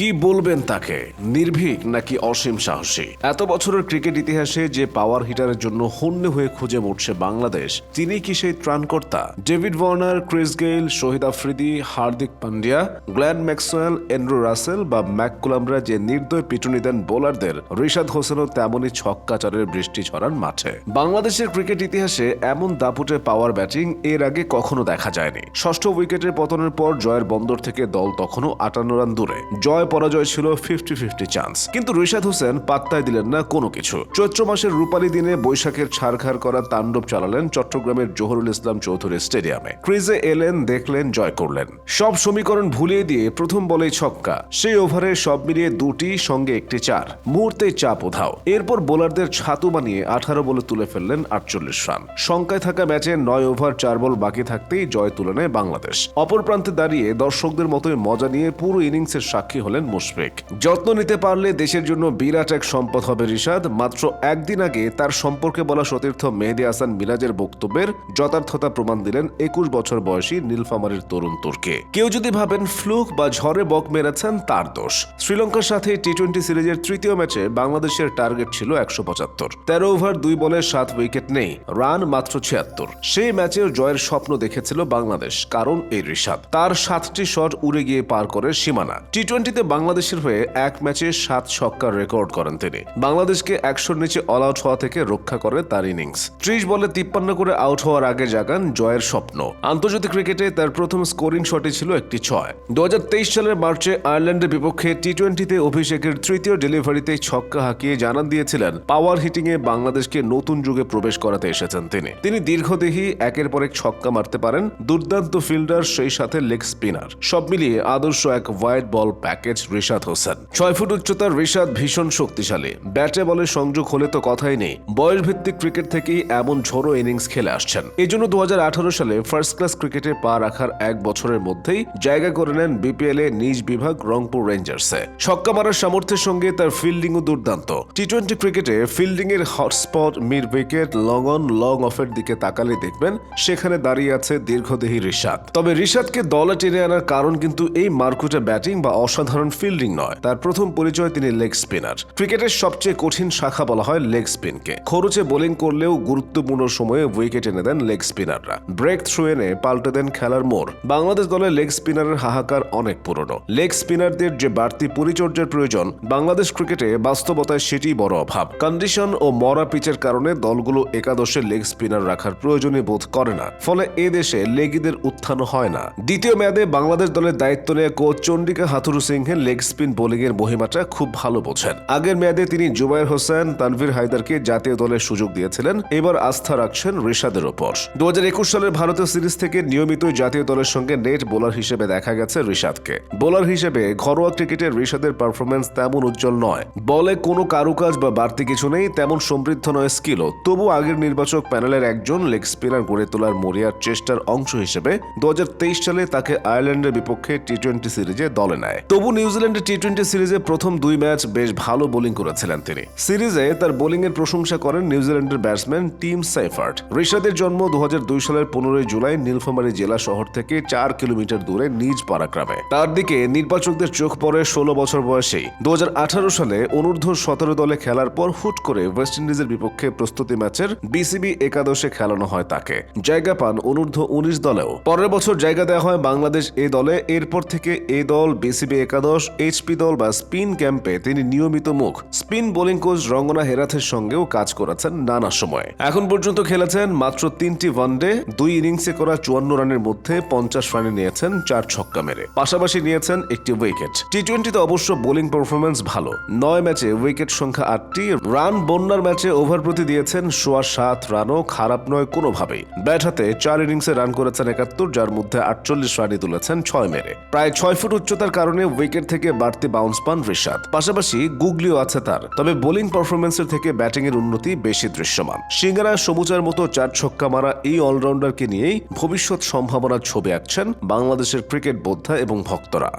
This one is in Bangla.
কি বলবেন তাকে? নির্ভীক নাকি অসীম সাহসী? এত বছরের ক্রিকেট ইতিহাসে যে পাওয়ার হিটারের জন্য হন্যে হয়ে খুঁজে মরছে বাংলাদেশ, তিনি কি সেই ত্রাণকর্তা? David Warner, Chris Gayle, Shahid Afridi, Hardik Pandya Glenn Maxwell, Andrew Russell বা ম্যাককুলামরা যে নির্দয় পিটুনি দেন বোলারদের, রিশাদ হোসেনও তেমনই ছক্কাচারের বৃষ্টি ছড়ান মাঠে। বাংলাদেশের ক্রিকেট ইতিহাসে এমন দাপুটে পাওয়ার ব্যাটিং এর আগে কখনো দেখা যায়নি। ষষ্ঠ উইকেটের পতনের পর জয়ের বন্দর থেকে দল তখনও আটান্ন রান দূরে। জয় পরাজয় ছিল ফিফটি ফিফটি চান্স কিন্তু রিশাদ হোসেন পাত্তায় দিলেন না কোনো কিছু। চৈত্র মাসের রূপালী দিনে বৈশাখের ছাড়খাড় করা তাণ্ডব চালালেন চট্টগ্রামের জহুরুল ইসলাম চৌধুরী স্টেডিয়ামে। ক্রিজে এলেন, দেখলেন, জয় করলেন। সব সমীকরণ ভুলিয়ে দিয়ে প্রথম বলেই ছক্কা। সেই ওভারে সব মিলিয়ে দুটি, সঙ্গে একটি চার। মুহূর্তে চাপ উধাও এরপর বোলারদের ছাতু বানিয়ে আঠারো বলে তুলে ফেললেন আটচল্লিশ রান। শঙ্কায় থাকা ম্যাচে নয় ওভার, চার বল বাকি থাকতেই জয় তুলে নেয় বাংলাদেশ। অপর প্রান্তে দাঁড়িয়ে দর্শকদের মতোই মজা নিয়ে পুরো ইনিংসের সাক্ষী হলেন মুশফিক। যত্ন নিতে পারলে দেশের জন্য বিরাট এক সম্পদ হবে রিশাদ। মাত্র একদিন আগে তার সম্পর্কে বলা সতীর্থ মেহেদি হাসান মিরাজের বক্তব্যের যথার্থতা প্রমাণ দিলেন একুশ বছর বয়সী নীলফামারীর তরুণ তুর্কে। কেউ যদি ভাবেন ফ্লুক বা ঝড়ে বক মেরেছেন, তার দোষ। শ্রীলঙ্কার সাথে টি টোয়েন্টি সিরিজের তৃতীয় ম্যাচে বাংলাদেশের টার্গেট ছিল একশো পঁচাত্তর। তেরো ওভার, দুই বলে সাত উইকেট নেই, রান মাত্র ছিয়াত্তর। সেই ম্যাচেও জয়ের স্বপ্ন দেখেছিল বাংলাদেশ, কারণ এই ঋষাদ তার সাতটি শট উড়ে গিয়ে পার করে সীমানা। টি টোয়েন্টিতে বাংলাদেশের হয়ে এক ম্যাচে সাত ছক্কার রেকর্ড করেন তিনি। বাংলাদেশকে একশোর নিচে অল আউট হওয়া থেকে রক্ষা করে তার ইনিংস। ত্রিশ বলে তিপ্পান্ন করে আউট হওয়ার আগে জাগান জয়ের স্বপ্ন। আন্তর্জাতিক ক্রিকেটে তার প্রথম স্কোরিং শটই ছিল একটি ছয়। দু সালের মার্চে আয়ারল্যান্ডের বিপক্ষে টি টোয়েন্টিতে অভিষেকের তৃতীয় ডেলিভারিতে ছক্কা হাঁকিয়ে জানান দিয়েছিলেন পাওয়ার হিটিং এ বাংলাদেশকে নতুন যুগে প্রবেশ করাতে এসেছেন তিনি। তিনি দীর্ঘদেহী একের পর এক ছক্কা মারতে পারেন, দুর্দান্ত ফিল্ডার, সেই সাথে লেগ স্পিনার সব মিলিয়ে আদর্শ এক white ball package Rishad Hossain ছয় ফুট উচ্চতার রিশাদ ভীষণ শক্তিশালী। ব্যাটে বলে সংযোগ হলে তো কথাই নেই। বয়স ভিত্তিক ক্রিকেট থেকেই এমন ঝোড়ো ইনিংস খেলে আসছেন। এজন্য দু সালে ফার্স্ট ক্লাস ক্রিকেটে পা রাখার এক বছরের মধ্যেই জায়গা করে নেন বিপিএল এ নিজ বিভাগ রংপুর রেঞ্জার্সে ছক্কা মারার সামর্থ্যের সঙ্গে তার ফিল্ডিংও দুর্দান্ত। টি টোয়েন্টি ক্রিকেটে ফিল্ডিং এর hotspot mid wicket long on long অফের দিকে তাকালে দেখবেন সেখানে দাঁড়িয়ে আছে দীর্ঘদেহী রিশাদ। তবে রিশাদকে দলে টেনে আনার কারণ কিন্তু এই মার্কুটে ব্যাটিং বা অসাধারণ ফিল্ডিং নয়। তার প্রথম পরিচয় তিনি লেগ স্পিনার ক্রিকেটের সবচেয়ে কঠিন শাখা বলা হয় লেগ স্পিনকে খরচে বোলিং করলেও গুরুত্বপূর্ণ সময়ে উইকেট এনে দেন লেগ স্পিনাররা ব্রেক থ্রু এনে পাল্টে দেন খেলার মোড়। বাংলাদেশ দলে লেগ স্পিনারের হাহাকার অনেক পুরনো। লেগ স্পিনারদের যে বাড়তি পরিচর্যার প্রয়োজন, বাংলাদেশ ক্রিকেটে বাস্তবতায় সেটি বড় অভাব। কন্ডিশন ও মরা পিচের কারণে দলগুলো একাদশে লেগ স্পিনার রাখার প্রয়োজনীয় বোধ করে না। ফলে এ দেশে লেগিদের উত্থান হয় না। দ্বিতীয় মেয়াদে বাংলাদেশ দলের দায়িত্ব নিয়ে কোচ চন্ডিকা হাথুরু সিংহের লেগ স্পিন বোলিং এর মহিমাটা খুব ভালো বোঝেন। আগের মেয়াদে তিনি জুবাইর হোসেন, তানভীর হায়দারকে জাতীয় দলের সুযোগ দিয়েছিলেন, এবার আস্থা রাখছেন ঋষাদের ওপর। দু সালের ভারতীয় সিরিজ থেকে নিয়মিত জাতীয় দলের সঙ্গে নেট বোলার হিসেবে দেখা গেছে ঋষাদকে বোলার হিসেবে ঘরোয়া ক্রিকেটে ঋষাদের পারফরমেন্স তেমন উজ্জ্বল নয়। বলে কোনো কারুকাজ বা বাড়তি কিছু নেই, তেমন সমৃদ্ধ নয় স্কিলও তবু আগের নির্বাচক প্যানেলের একজন লেগ স্পিনার গড়ে তোলার মরিয়ার চেষ্টার অংশ হিসেবে দু হাজার তেইশ সালে তাকে আয়ারল্যান্ডের বিপক্ষে টি টোয়েন্টি সিরিজে দলে নেয়। তবু নিউজিল্যান্ডের টি টোয়েন্টি সিরিজে প্রথম দুই ম্যাচ বেশ ভালো বোলিং করেছিলেন তিনি। সিরিজে তার বোলিং এর প্রশংসা করেন নিউজিল্যান্ডের ব্যাটসম্যান টিম সাইফার্ট ঋষাদের জন্ম দু সালের পনেরোই জুলাই নীলফামারী জেলা শহর থেকে চার কিলোমিটার দূরে নিজ পারাক্রামে। তার দিকে নির্বাচকদের চোখ পড়ে ষোলো বছর বয়সেই। দু সালে অনূর্ধ্ব সতেরো দলে খেলার পর হুট করে ওয়েস্ট ইন্ডিজের বিপক্ষে প্রস্তুতি ম্যাচের বিসিবি একাদশে খেলানো হয় তাকে। জায়গা পান অনূর্ধ্ব উনিশ দলেও। পরের বছর জায়গা দেওয়া হয় বাংলাদেশ এ দলে। এরপর থেকে এ দল বিসিবি একাদশ এইচপি দল বা স্পিন ক্যাম্পে তিনি নিয়মিত মুখ। স্পিন বোলিং কোচ রঙ্গনা হেরাথের সঙ্গেও কাজ করেছেন নানা সময়। এখন পর্যন্ত খেলেছেন মাত্র তিনটি ওয়ানডে দুই ইনিংসে করা চুয়ান্ন রানের মধ্যে পঞ্চাশ রানে নিয়েছেন চার ছক্কা মেরে। পাশাপাশি নিয়েছেন একটি উইকেট। টি টোয়েন্টিতে অবশ্য বোলিং পারফরমেন্স ভালো। নয় ম্যাচে উইকেট সংখ্যা আটটি, রান বন্যার ম্যাচে ওভার প্রতি দিয়েছেন সোয়া সাত রানও খারাপ নয় কোনোভাবেই। ব্যাট হাতে চার ইনিংসে রান করেছেন একাত্তর, যার মধ্যে আটচল্লিশ রানই তুলেছেন ছয় মেরে। প্রায় ছয় ফুট উচ্চতার কারণে উইকেট থেকে বাড়তি বাউন্স পান ঋষাদ পাশাপাশি গুগলিও আছে তার। তবে বোলিং পারফরমেন্সের থেকে ব্যাটিং এর উন্নতি বেশি দৃশ্যমান। সিঙ্গারা, সবুজার মতো চার ছক্কা মারা এই অলরাউন্ডারকে নিয়েই ভবিষ্যৎ সম্ভাবনার ছবি আঁকছেন বাংলাদেশের ক্রিকেট বোদ্ধা এবং ভক্তরা।